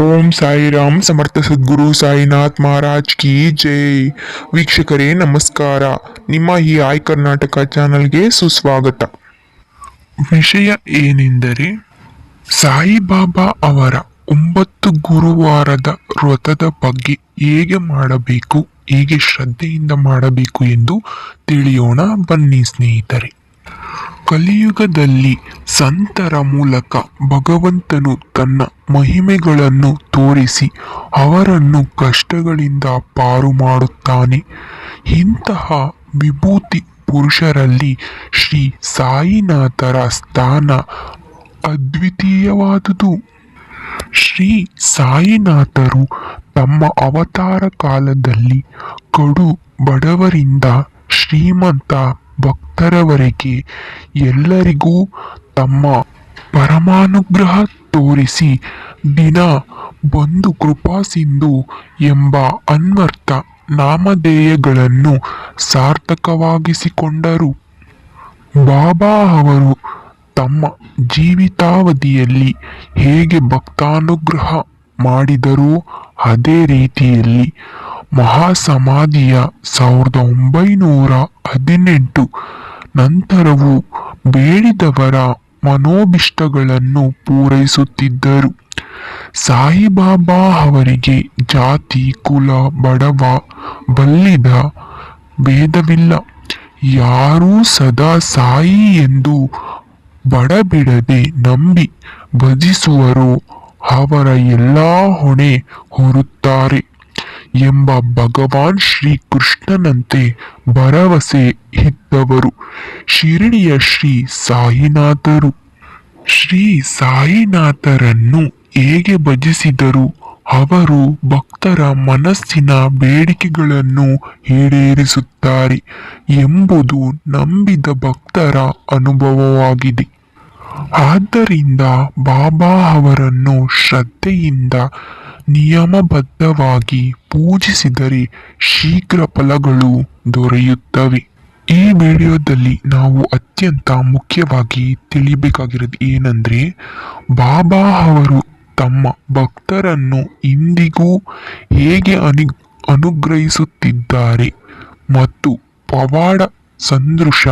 ಓಂ ಸಾಯಿರಾಮ್ ಸಮರ್ಥ ಸದ್ಗುರು ಸಾಯಿನಾಥ್ ಮಹಾರಾಜ್ ಕಿ ಜೈ. ವೀಕ್ಷಕರೇ, ನಮಸ್ಕಾರ. ನಿಮ್ಮ ಈ ಆಯ್ ಕರ್ನಾಟಕ ಚಾನಲ್ಗೆ ಸುಸ್ವಾಗತ. ವಿಷಯ ಏನೆಂದರೆ, ಸಾಯಿಬಾಬಾ ಅವರ ಒಂಬತ್ತು ಗುರುವಾರದ ವ್ರತದ ಬಗ್ಗೆ ಹೇಗೆ ಮಾಡಬೇಕು, ಹೇಗೆ ಶ್ರದ್ಧೆಯಿಂದ ಮಾಡಬೇಕು ಎಂದು ತಿಳಿಯೋಣ ಬನ್ನಿ ಸ್ನೇಹಿತರೆ. ಕಲಿಯುಗದಲ್ಲಿ ಸಂತರ ಮೂಲಕ ಭಗವಂತನು ತನ್ನ ಮಹಿಮೆಗಳನ್ನು ತೋರಿಸಿ ಅವರನ್ನು ಕಷ್ಟಗಳಿಂದ ಪಾರು ಮಾಡುತ್ತಾನೆ. ಇಂತಹ ವಿಭೂತಿ ಪುರುಷರಲ್ಲಿ ಶ್ರೀ ಸಾಯಿನಾಥರ ಸ್ಥಾನ ಅದ್ವಿತೀಯವಾದುದು. ಶ್ರೀ ಸಾಯಿನಾಥರು ತಮ್ಮ ಅವತಾರ ಕಾಲದಲ್ಲಿ ಕಡು ಬಡವರಿಂದ ಶ್ರೀಮಂತ ಭಕ್ತರವರೆಗೆ ಎಲ್ಲರಿಗೂ ತಮ್ಮ ಪರಮಾನುಗ್ರಹ ತೋರಿಸಿ ದಿನ ಬಂದು ಕೃಪಾ ಸಿಂಧು ಎಂಬ ಅನ್ವರ್ಥ ನಾಮಧೇಯಗಳನ್ನು ಸಾರ್ಥಕವಾಗಿಸಿಕೊಂಡರು. ಬಾಬಾ ಅವರು ತಮ್ಮ ಜೀವಿತಾವಧಿಯಲ್ಲಿ ಹೇಗೆ ಭಕ್ತಾನುಗ್ರಹ ಮಾಡಿದರೋ ಅದೇ ರೀತಿಯಲ್ಲಿ ಮಹಾಸಮಾಧಿಯ ಸಾವಿರದ ಒಂಬೈನೂರ ಹದಿನೆಂಟು ನಂತರವೂ ಬೇಡಿದವರ ಮನೋಭಿಷ್ಟಗಳನ್ನು ಪೂರೈಸುತ್ತಿದ್ದರು. ಸಾಯಿಬಾಬಾ ಅವರಿಗೆ ಜಾತಿ, ಕುಲ, ಬಡವ, ಬಲ್ಲಿದ ಭೇದವಿಲ್ಲ. ಯಾರೂ ಸದಾ ಸಾಯಿ ಎಂದು ಬಡಬಿಡದೆ ನಂಬಿ ಭಜಿಸುವರು. ಅವರ ಎಲ್ಲ ಹೊಣೆ ಹೊರುತ್ತಾರೆ. ಎಂಬ ಭಗವಾನ್ ಶ್ರೀಕೃಷ್ಣನಂತೆ ಭರವಸೆ ಇದ್ದವರು. ಶಿರಡಿಯ ಶ್ರೀ ಸಾಯಿನಾಥರು. ಶ್ರೀ ಸಾಯಿನಾಥರನ್ನು ಹೇಗೆ ಭಜಿಸಿದರು? ಅವರು ಭಕ್ತರ ಮನಸ್ಸಿನ ಬೇಡಿಕೆಗಳನ್ನು ಈಡೇರಿಸುತ್ತಾರೆ ಎಂಬುದು ನಂಬಿದ ಭಕ್ತರ ಅನುಭವವಾಗಿದೆ. ಆದ್ದರಿಂದ ಬಾಬಾ ಅವರನ್ನು ಶ್ರದ್ಧೆಯಿಂದ ನಿಯಮಬದ್ಧವಾಗಿ ಪೂಜಿಸಿದರೆ ಶೀಘ್ರ ಫಲಗಳು ದೊರೆಯುತ್ತವೆ. ಈ ವಿಡಿಯೋದಲ್ಲಿ ನಾವು ಅತ್ಯಂತ ಮುಖ್ಯವಾಗಿ ತಿಳಿಬೇಕಾಗಿರೋದು ಏನಂದರೆ, ಬಾಬಾ ಅವರು ತಮ್ಮ ಭಕ್ತರನ್ನು ಇಂದಿಗೂ ಹೇಗೆ ಅನಿ, ಅನುಗ್ರಹಿಸುತ್ತಿದ್ದಾರೆ ಮತ್ತು ಪವಾಡ ಸಂದೃಶ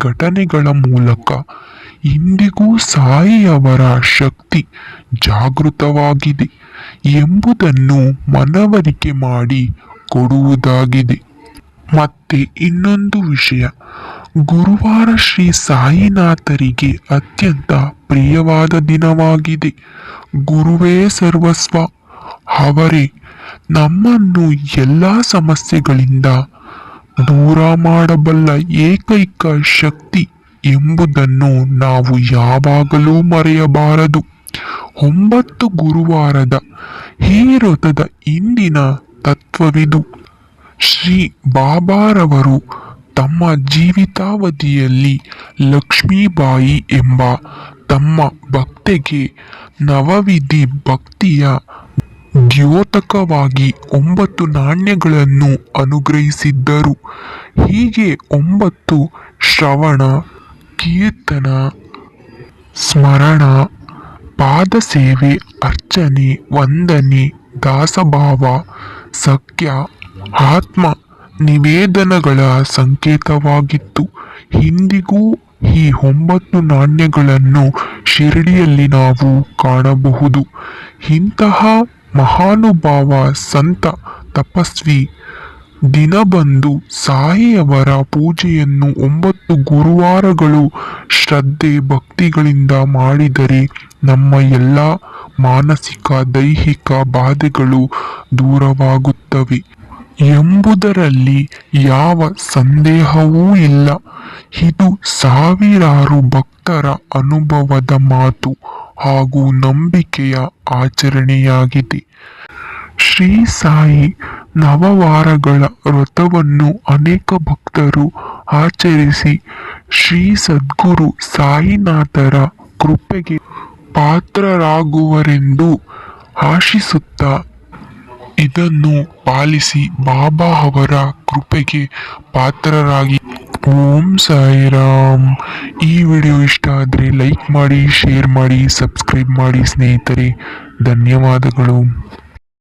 ಘಟನೆಗಳ ಮೂಲಕ ಇಂದಿಗೂ ಸಾಯಿಯವರ ಶಕ್ತಿ ಜಾಗೃತವಾಗಿದೆ. ಎಂಬುದನ್ನು ಮನವರಿಕೆ ಮಾಡಿ ಕೊಡುವುದಾಗಿದೆ. ಮತ್ತೆ ಇನ್ನೊಂದು ವಿಷಯ. ಗುರುವಾರ ಶ್ರೀ ಸಾಯಿನಾಥರಿಗೆ ಅತ್ಯಂತ ಪ್ರಿಯವಾದ ದಿನವಾಗಿದೆ. ಗುರುವೇ ಸರ್ವಸ್ವ. ಅವರೇ, ನಮ್ಮನ್ನು ಎಲ್ಲ ಸಮಸ್ಯೆಗಳಿಂದ ದೂರ ಮಾಡಬಲ್ಲ ಏಕೈಕ ಶಕ್ತಿ ಎಂಬುದನ್ನು ನಾವು ಯಾವಾಗಲೂ ಮರೆಯಬಾರದು. ಒಂಬತ್ತು ಗುರುವಾರದ ಈ ವ್ರತದ ಇಂದಿನ ತತ್ವವಿದು. ಶ್ರೀ ಬಾಬಾರವರು ತಮ್ಮ ಜೀವಿತಾವಧಿಯಲ್ಲಿ ಲಕ್ಷ್ಮೀಬಾಯಿ ಎಂಬ ತಮ್ಮ ಭಕ್ತೆಗೆ ನವವಿಧಿ ಭಕ್ತಿಯ ದ್ಯೋತಕವಾಗಿ ಒಂಬತ್ತು ನಾಣ್ಯಗಳನ್ನು ಅನುಗ್ರಹಿಸಿದ್ದರು. ಹೀಗೆ ಒಂಬತ್ತು ಶ್ರವಣ, ಕೀರ್ತನ, ಸ್ಮರಣ ಪಾದಸೇವೆ, ಅರ್ಚನೆ, ವಂದನೆ, ದಾಸಭಾವ, ಸಖ್ಯ, ಆತ್ಮ ನಿವೇದನಗಳ ಸಂಕೇತವಾಗಿತ್ತು. ಇಂದಿಗೂ ಈ ಒಂಬತ್ತು ನಾಣ್ಯಗಳನ್ನು ಶಿರಡಿಯಲ್ಲಿ ನಾವು ಕಾಣಬಹುದು. ಇಂತಹ ಮಹಾನುಭಾವ, ಸಂತ, ತಪಸ್ವಿ ದಿನ ಬಂದು ಸಾಯಿಯವರ ಪೂಜೆಯನ್ನು ಒಂಬತ್ತು ಗುರುವಾರಗಳು ಶ್ರದ್ಧೆ ಭಕ್ತಿಗಳಿಂದ ಮಾಡಿದರೆ ನಮ್ಮ ಎಲ್ಲ ಮಾನಸಿಕ, ದೈಹಿಕ ಬಾಧೆಗಳು ದೂರವಾಗುತ್ತವೆ. ಎಂಬುದರಲ್ಲಿ ಯಾವ ಸಂದೇಹವೂ ಇಲ್ಲ. ಇದು ಸಾವಿರಾರು ಭಕ್ತರ ಅನುಭವದ ಮಾತು ಹಾಗೂ ನಂಬಿಕೆಯ ಆಚರಣೆಯಾಗಿದೆ. ಶ್ರೀ ಸಾಯಿ ನವವಾರಗಳ ವ್ರತವನ್ನು ಅನೇಕ ಭಕ್ತರು ಆಚರಿಸಿ ಶ್ರೀ ಸದ್ಗುರು ಸಾಯಿನಾಥರ ಕೃಪೆಗೆ ಪಾತ್ರರಾಗುವರೆಂದು ಆಶಿಸುತ್ತಾ ಇದನ್ನು ಪಾಲಿಸಿ ಬಾಬಾ ಅವರ ಕೃಪೆಗೆ ಪಾತ್ರರಾಗಿ. ಓಂ ಸಾಯಿರಾಮ್ ಈ ವಿಡಿಯೋ ಇಷ್ಟ ಆದರೆ ಲೈಕ್ ಮಾಡಿ, ಶೇರ್ ಮಾಡಿ, ಸಬ್ಸ್ಕ್ರೈಬ್ ಮಾಡಿ ಸ್ನೇಹಿತರೆ. ಧನ್ಯವಾದಗಳು.